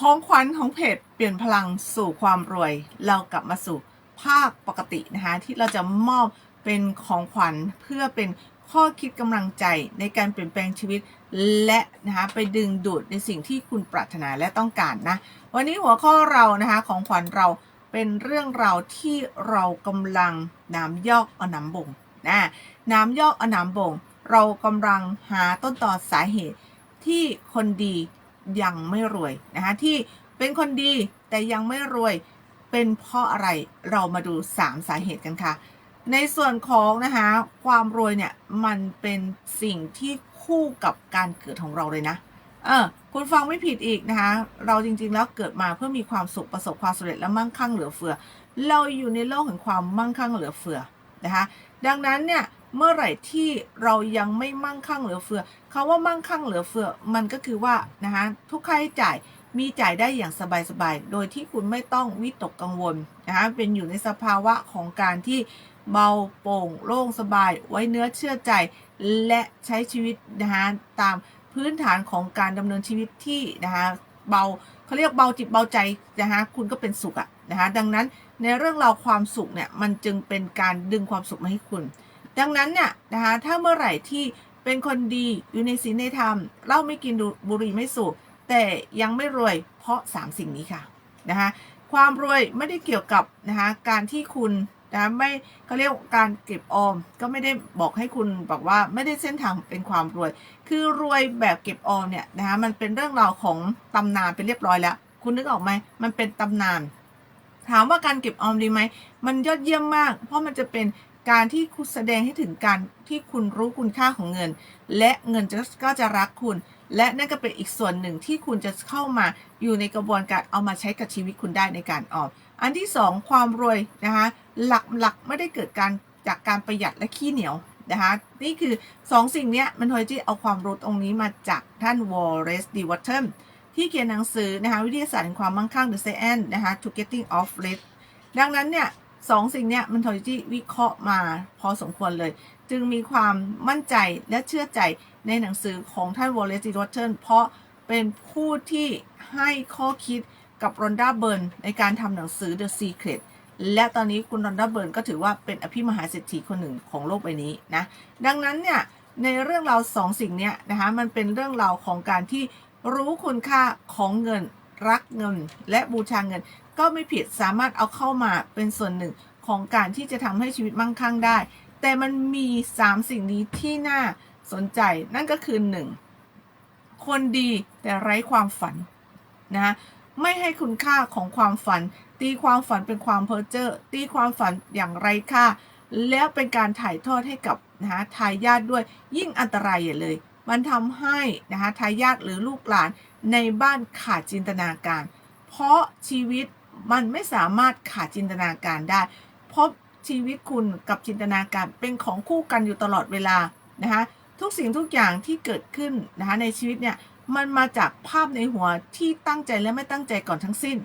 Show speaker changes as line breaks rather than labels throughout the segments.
ของขวัญของเพจเปลี่ยนพลังสู่ความรวย เรากลับมาสู่ภาคปกตินะคะ ที่เราจะมอบเป็นของขวัญเพื่อเป็นข้อคิดกำลังใจในการเปลี่ยนแปลงชีวิต และนะคะไปดึงดูดในสิ่งที่คุณปรารถนาและต้องการนะ วันนี้หัวข้อเรานะคะของขวัญเราเป็นเรื่องราวที่เรากำลังน้ำยอกเอาน้ำบ่งนะน้ำยอกเอาน้ำบ่ง เรากำลังหาต้นตอสาเหตุที่คนดี ยังไม่รวยนะคะที่เป็นคนดีแต่ยังไม่รวยเป็นเพราะอะไรเรามาดู 3 สาเหตุกันค่ะ ในส่วนของนะคะความรวยเนี่ยมันเป็นสิ่งที่คู่กับการเกิดของเราเลยนะเออคุณฟังไม่ผิดอีกนะคะเราจริงๆแล้วเกิดมาเพื่อมีความสุขประสบความสำเร็จและมั่งคั่งเหลือเฟือ เราอยู่ในโลกแห่งความมั่งคั่งเหลือเฟือนะคะดังนั้นเนี่ย เมื่อไหร่ที่เรายังไม่มั่งคั่งเหลือเฟือคาว่ามั่งคั่งเหลือเฟือมันก็คือว่านะคะทุกค่าใช้จ่ายมีจ่ายได้อย่างสบายๆ โดยที่คุณไม่ต้องวิตกกังวลนะคะเป็นอยู่ในสภาวะของการที่เบาโปร่งโล่งสบาย ไว้เนื้อเชื่อใจ และใช้ชีวิตนะคะตามพื้นฐานของการดำเนินชีวิตที่นะคะเบาเขาเรียกเบาจิตเบาใจนะคะคุณก็เป็นสุขอะนะคะดังนั้นในเรื่องราวความสุขเนี่ยมันจึงเป็นการดึงความสุขมาให้คุณ ดังนั้นเนี่ยนะคะถ้าเมื่อไหร่ที่เป็นคนดีอยู่ในศีลในธรรมเหล้าไม่กินดูบุหรี่ไม่สูบแต่ยังไม่รวยเพราะ 3 สิ่งนี้ค่ะนะคะความรวยไม่ได้เกี่ยวกับนะคะการที่คุณนะไม่เขาเรียกการเก็บออมก็ไม่ได้บอกให้คุณบอกว่าไม่ได้เส้นทางเป็นความรวย คือรวยแบบเก็บออมเนี่ยนะคะมันเป็นเรื่องราวของตำนานไปเรียบร้อยแล้ว คุณนึกออกไหมมันเป็นตำนาน ถามว่าการเก็บออมดีไหมมันยอดเยี่ยมมาก เพราะมันจะเป็น การที่คุณแสดงให้ถึงการที่คุณรู้คุณค่าของเงิน และเงินจะก็จะรักคุณ และนั่นก็เป็นอีกส่วนหนึ่งที่คุณจะเข้ามาอยู่ในกระบวนการเอามาใช้กับชีวิตคุณได้ในการออมอันที่สองความรวยนะคะหลักหลักไม่ได้เกิดการจากการประหยัดและขี้เหนียวนะคะนี่คือสองสิ่งนี้มันทอยที่เอาความรู้ตรงนี้มาจากท่านวอลเลสดีวัตเทนที่เขียนหนังสือนะคะวิทยาศาสตร์แห่งความมั่งคั่ง The Science นะคะ To Getting Off Rich ดังนั้นเนี่ย สองสิ่งเนี้ยมันทอยที่วิเคราะห์มาพอสมควรเลย จึงมีความมั่นใจและเชื่อใจในหนังสือของท่านวอลเลสดีวัตเทนเพราะเป็นผู้ที่ให้ข้อคิดกับรอนด้าเบิร์นในการทำหนังสือ The Secret และตอนนี้คุณรอนด้าเบิร์นก็ถือว่าเป็นอภิมหาเศรษฐีคนหนึ่งของโลกใบนี้นะ ดังนั้นเนี่ยในเรื่องราวสองสิ่งเนี้ยนะคะมันเป็นเรื่องราวของการที่รู้คุณค่าของเงินรักเงิน และบูชาเงิน ก็ไม่ผิดสามารถเอาเข้ามาเป็นส่วนหนึ่งของการที่จะทำให้ชีวิตมั่งคั่งได้ แต่มันมี 3 สิ่งนี้ที่น่าสนใจนั่นก็คือ 1. คนดีแต่ไร้ความฝันนะไม่ให้คุณค่าของความฝัน ตีความฝันเป็นความเพ้อเจ้อตีความฝันอย่างไร้ค่า แล้วเป็นการถ่ายทอดให้กับนะคะทายาทด้วยยิ่งอันตรายอย่าเลย มันทำให้นะคะทายาทหรือลูกหลานในบ้านขาดจินตนาการ เพราะชีวิต มันไม่สามารถขาดจินตนาการได้ เพราะชีวิตคุณกับจินตนาการเป็นของคู่กันอยู่ตลอดเวลานะคะทุกสิ่งทุกอย่างที่เกิดขึ้นนะคะในชีวิตเนี่ยมันมาจากภาพในหัวที่ตั้งใจและไม่ตั้งใจก่อนทั้งสิ้น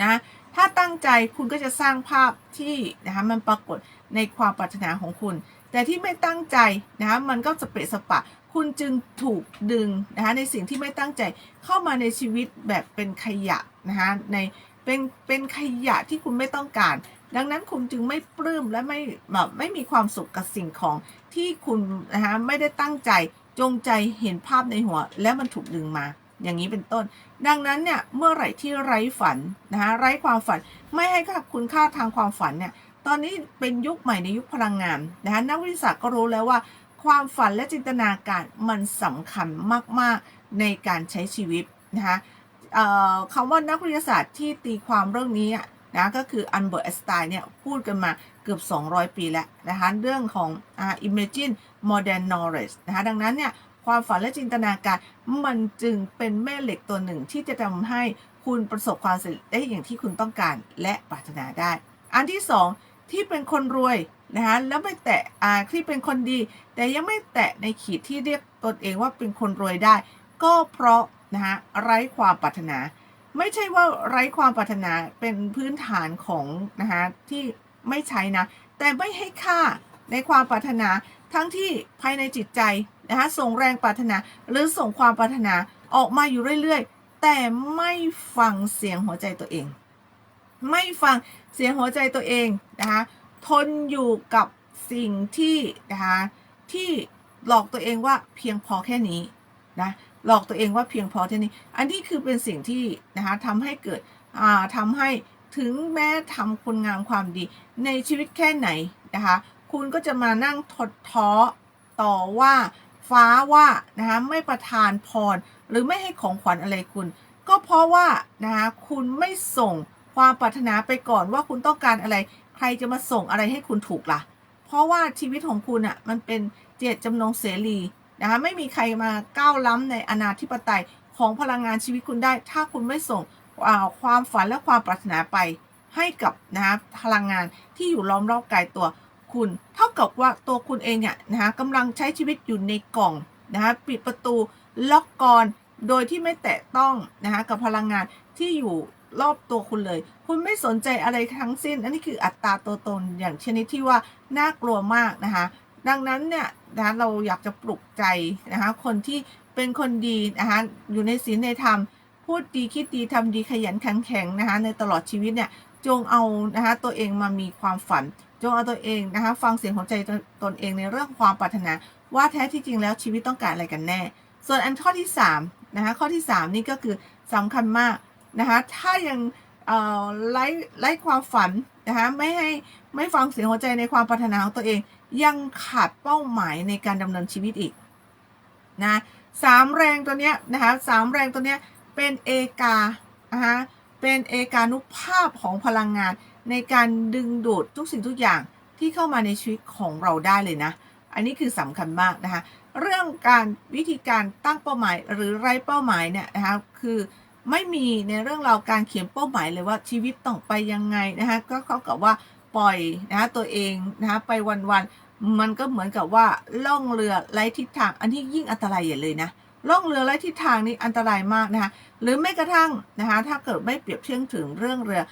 นะถ้าตั้งใจคุณก็จะสร้างภาพที่นะคะมันปรากฏในความปรารถนาของคุณ แต่ที่ไม่ตั้งใจนะคะมันก็สเปะสปะ คุณจึงถูกดึงนะคะในสิ่งที่ไม่ตั้งใจเข้ามาในชีวิตแบบเป็นขยะนะคะใน เป็นเป็นขยะที่คุณไม่ต้องการ ดังนั้นคุณจึงไม่ปลื้มและไม่แบบไม่มีความสุขกับสิ่งของที่คุณนะคะไม่ได้ตั้งใจจงใจเห็นภาพในหัว แล้วมันถูกดึงมา อย่างนี้เป็นต้น ดังนั้นเนี่ยเมื่อไหร่ที่ไร้ฝันนะคะไร้ความฝันไม่ให้ค่าคุณค่าทางความฝันเนี่ยตอนนี้เป็นยุคใหม่ในยุคพลังงานนะคะนักวิทยาศาสตร์ก็รู้แล้วว่า ความฝันและจินตนาการมันสำคัญมาก ๆ ในการใช้ชีวิตนะคะ คำว่านักวิทยาศาสตร์ที่ตีความเรื่องนี้นะก็คืออันเบอร์ตไอน์สไตน์เนี่ยพูดกันมาเกือบ 200 ปีแล้วนะคะเรื่องของ uh, imagine modern knowledge นะคะดังนั้นเนี่ยความฝันและจินตนาการมันจึงเป็นแม่เหล็กตัวหนึ่งที่จะทำให้คุณประสบความสำเร็จได้อย่างที่คุณต้องการและปรารถนาได้ อันที่สองที่เป็นคนรวยนะคะแล้วไม่แตะอ่าที่เป็นคนดี แต่ยังไม่แตะในขีดที่เรียกตนเองว่าเป็นคนรวยได้ ก็เพราะ นะคะไร้ความปรารถนา ไม่ใช่ว่าไร้ความปรารถนาเป็นพื้นฐานของนะคะที่ไม่ใช้นะ แต่ไม่ให้ค่าในความปรารถนาทั้งที่ภายในจิตใจนะคะส่งแรงปรารถนาหรือส่งความปรารถนาออกมาอยู่เรื่อยๆ แต่ไม่ฟังเสียงหัวใจตัวเอง ไม่ฟังเสียงหัวใจตัวเองนะคะทนอยู่กับสิ่งที่นะคะที่หลอกตัวเองว่าเพียงพอแค่นี้นะ หลอกตัวเองว่าเพียงพอแค่นี้ อันนี้คือเป็นสิ่งที่นะคะทำให้เกิดอ่าทำให้ถึงแม้ทำคุณงามความดี ในชีวิตแค่ไหนนะคะคุณก็จะมานั่งทดท้อต่อว่าฟ้าว่านะคะไม่ประทานพร หรือไม่ให้ของขวัญอะไรคุณ ก็เพราะว่านะคะคุณไม่ส่งความปรารถนาไปก่อนว่าคุณต้องการอะไร ใครจะมาส่งอะไรให้คุณถูกล่ะ เพราะว่าชีวิตของคุณอะมันเป็นเจตจำนงเสรี นะคะไม่มีใครมาก้าวล้ำในอนาธิปไตยของพลังงานชีวิตคุณได้ ถ้าคุณไม่ส่งความฝันและความปรารถนาไปให้กับนะคะพลังงานที่อยู่ล้อมรอบกายตัวคุณ เท่ากับว่าตัวคุณเองเนี่ยนะคะกำลังใช้ชีวิตอยู่ในกล่องนะคะปิดประตูล็อกกรโดยที่ไม่แตะต้องนะคะกับพลังงานที่อยู่รอบตัวคุณเลย คุณไม่สนใจอะไรทั้งสิ้น อันนี้คืออัตราตัวตนอย่างชนิดที่ว่าน่ากลัวมากนะคะ ดังนั้นเนี่ย นะเราอยากจะปลุกใจนะคะคนที่เป็นคนดีนะคะอยู่ในศีลในธรรม พูดดีคิดดีทำดีขยันขันแข็งนะคะในตลอดชีวิตเนี่ยจงเอานะคะตัวเองมามีความฝัน จงเอาตัวเองนะคะฟังเสียงของใจตนตนเองในเรื่องความปรารถนา ว่าแท้ที่จริงแล้วชีวิตต้องการอะไรกันแน่ ส่วนอันข้อที่3นะคะข้อที่ 3 นี่ก็คือสำคัญมากนะคะถ้ายังเอ่อไล่ไล่ความฝันนะคะไม่ให้ไม่ฟังเสียงหัวใจในความปรารถนาของตัวเอง ยังขาดเป้าหมายในการดำเนินชีวิตอีกนะสามแรงตัวเนี้ยนะคะสามแรงตัวเนี้ยเป็นเอกานะคะเป็นเอกานุภาพของพลังงานในการดึงดูดทุกสิ่งทุกอย่างที่เข้ามาในชีวิตของเราได้เลยนะ อันนี้คือสำคัญมากนะคะ เรื่องการวิธีการตั้งเป้าหมายหรือไร้เป้าหมายเนี่ยนะคะคือไม่มีในเรื่องเราการเขียนเป้าหมายเลยว่าชีวิตต้องไปยังไงนะคะก็เขากับว่า ปล่อยนะคะตัวเองนะคะไปวันๆมันก็เหมือนกับว่าล่องเรือไร้ทิศทาง อันที่ยิ่งอันตรายอย่าเลยนะล่องเรือไร้ทิศทางนี่อันตรายมากนะคะหรือแม้กระทั่งนะคะถ้าเกิดไม่เปรียบเทียบถึงเรื่องเรือ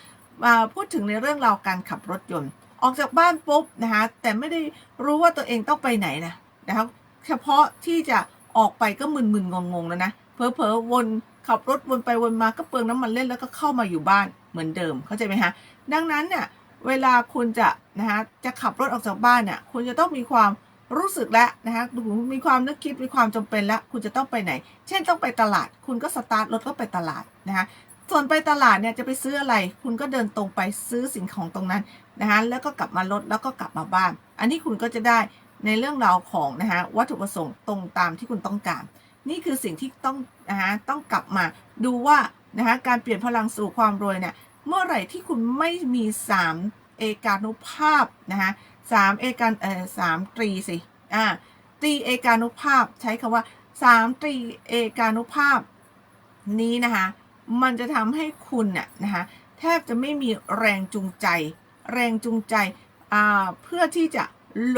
มาพูดถึงในเรื่องราวการขับรถยนต์ ออกจากบ้านปุ๊บนะคะแต่ไม่ได้รู้ว่าตัวเองต้องไปไหนนะนะคะเฉพาะที่จะออกไปก็มึนๆงงๆแล้วนะเพอเพอๆวนขับรถวนไปวนมาก็เปลืองน้ำมันเล่นแล้วก็เข้ามาอยู่บ้านเหมือนเดิมเข้าใจไหมฮะดังนั้นเนี่ย เวลาคุณจะนะคะจะขับรถออกจากบ้านเนี่ยคุณจะต้องมีความรู้สึกแล้วนะคะมีความนึกคิดมีความจำเป็นแล้วคุณจะต้องไปไหน เช่นต้องไปตลาด คุณก็สตาร์ทรถก็ไปตลาดนะคะส่วนไปตลาดเนี่ยจะไปซื้ออะไร คุณก็เดินตรงไปซื้อสิ่งของตรงนั้นนะคะแล้วก็กลับมารถแล้วก็กลับมาบ้าน อันนี้คุณก็จะได้ในเรื่องราวของนะคะวัตถุประสงค์ตรงตามที่คุณต้องการ นี่คือสิ่งที่ต้องนะคะต้องกลับมาดูว่านะคะการเปลี่ยนพลังสู่ความรวยเนี่ย เมื่อไหร่ที่คุณไม่มี3เอกานุภาพนะคะสามเอกาเอ่อสามตรีสิอ่าตรีเอกานุภาพใช้คำว่าสามตรีเอกานุภาพนี้นะคะมันจะทำให้คุณเนี่ยนะคะแทบจะไม่มีแรงจูงใจ แรงจูงใจเพื่อที่จะ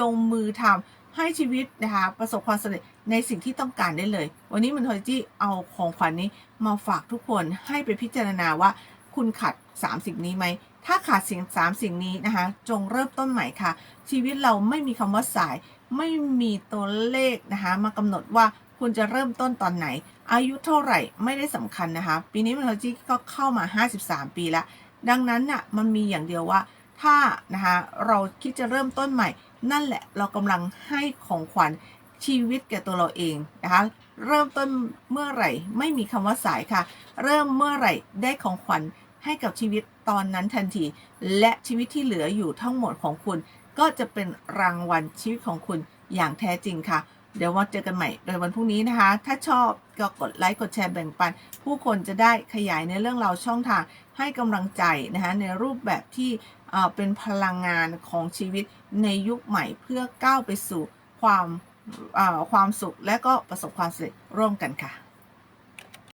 ลงมือทำให้ชีวิตนะคะประสบความสำเร็จในสิ่งที่ต้องการได้เลย วันนี้มันทอยจี้เอาของขวัญนนี้มาฝากทุกคนให้ไปพิจารณาว่าคุณขาด 3 สิ่งนี้ไหม ถ้าขาดสิ่งสามสิ่งนี้นะคะ จงเริ่มต้นใหม่ค่ะ ชีวิตเราไม่มีคำว่าสาย ไม่มีตัวเลขนะคะมากำหนดว่าคุณจะเริ่มต้นตอนไหน อายุเท่าไหร่ไม่ได้สำคัญนะคะ ปีนี้มันทอยจี้ก็เข้ามา 53 ปีแล้ว ดังนั้นน่ะมันมีอย่างเดียวว่า ถ้านะคะเราคิดจะเริ่มต้นใหม่ นั่นแหละเรากำลังให้ของขวัญชีวิตแก่ตัวเราเองนะคะ เริ่มต้นเมื่อไหร่ไม่มีคำว่าสายค่ะ เริ่มเมื่อไหร่ได้ของขวัญ ให้กับชีวิตตอนนั้นทันที และชีวิตที่เหลืออยู่ทั้งหมดของคุณ ก็จะเป็นรางวัลชีวิตของคุณอย่างแท้จริงค่ะ เดี๋ยวมาเจอกันใหม่โดยวันพรุ่งนี้นะคะ ถ้าชอบก็กดไลค์กดแชร์แบ่งปัน ผู้คนจะได้ขยายในเรื่องราวช่องทางให้กำลังใจนะคะในรูปแบบที่เป็นพลังงานของชีวิตในยุคใหม่เพื่อก้าวไปสู่ความความสุขและก็ประสบความสำเร็จร่วมกันค่ะ